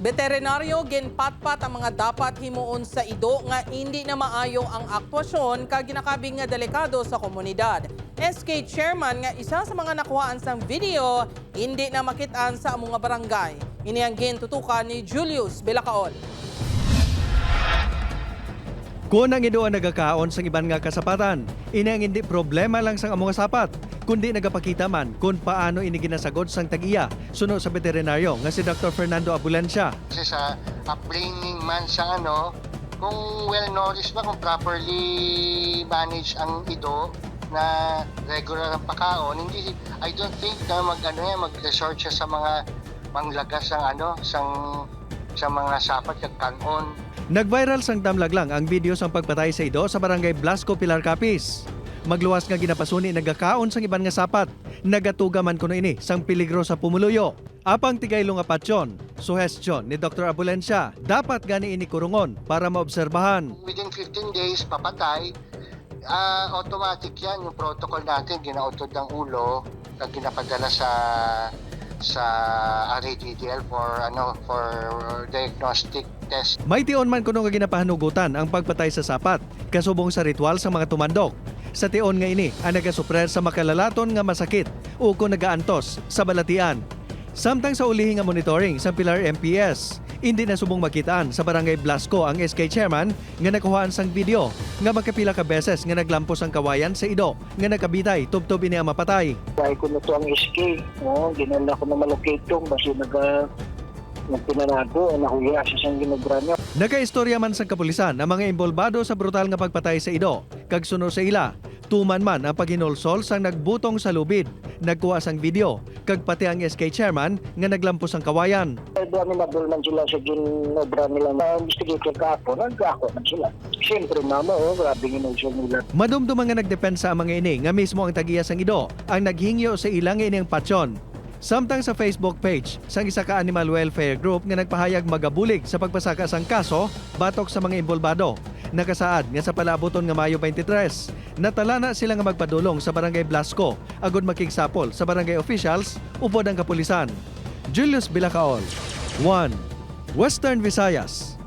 Veterinaryo ginpatpat ang mga dapat himuon sa ido nga hindi na maayo ang aktwasyon kag ginakabing nga delikado sa komunidad. SK chairman nga isa sa mga nakuhaan sang video hindi na makitaan sa among nga barangay. Ini ang gintutukan ni Julius Belacaol. Kung ang ido ang nagakaon sa iban nga kasapatan, ini ang hindi problema lang sang among sapat, kundi nagapakita man kung paano ini ginasagod sang tag-iya suno sa veterinaryo nga si Dr. Fernando Abulancia. Kasi sa upbringing man sa ano, kung well-nourished ba, kung properly managed ang ido na regular ang pakaon, hindi, I don't think na mag, ano mag-resort siya sa mga manglagas ng ano, sang, sa mga sapat kag kanon. Nag-viral sang damlag lang ang video sang pagpatay sa ido sa barangay Blasco, Pilar Capis. Magluwas nga ginapasuni nagakaon sang iban nga sapat. Nagatuga man kuno ini sang peligro sa pumuluyo. Apang tigaylo nga patsyon, suhestyon ni Dr. Abulencia, dapat gani ini kurungon para maobserbahan. Within 15 days, papatay, ah automatic yan yung protocol natin, ginautod ng ulo, na ginapadala sa sa RADDL for ano for diagnostic test May tion man kuno nga ginapahanugutan ang pagpatay sa sapat, kasubong sa ritual sa mga tumandok. Sa tion nga ini, ang nagasuprer sa makalalaton nga masakit o kung nagaantos sa balatian. Samtang sa ulihi nga monitoring sa Pilar MPS, hindi na subong makitaan sa barangay Blasco ang SK chairman nga nakuhaan sang video nga magkapila ka beses nga naglampos ang kawayan sa ido nga nagkabitay tubtob ini ang mapatay. Kaya ko na to ang SK. Oo, ginala ko na malocate tong basi naga ng pinanago, nahuya sa siyang ginagranyo. Nagaistorya man sa kapulisan ang mga imbolbado sa brutal nga pagpatay sa ido. Kag suno sa ila, tuman man ang paghinolsol sang nagbutong sa lubid. Nagkuha sang video, kag pati ang SK chairman nga naglampos ang kawayan. Doon nila man sila sa ginobra nila na investigator kahapon, nagkako man sila. Siyempre mama, oh, grabe ginulsol nila. Madumdum nga nagdepensa ang mga ini nga mismo ang tagiya sang ido ang naghingyo sa ilang ining patsyon. Samtang sa Facebook page sang isa ka animal welfare group nga nagpahayag magabulig sa pagpasaka sang kaso batok sa mga imbolbado. Nakasaad nga sa palaboton nga Mayo 23, natala na sila nga magpadulong sa barangay Blasco agud makigsapol sa barangay officials upod ang kapulisan. Julius Bilacaol, 1. Western Visayas.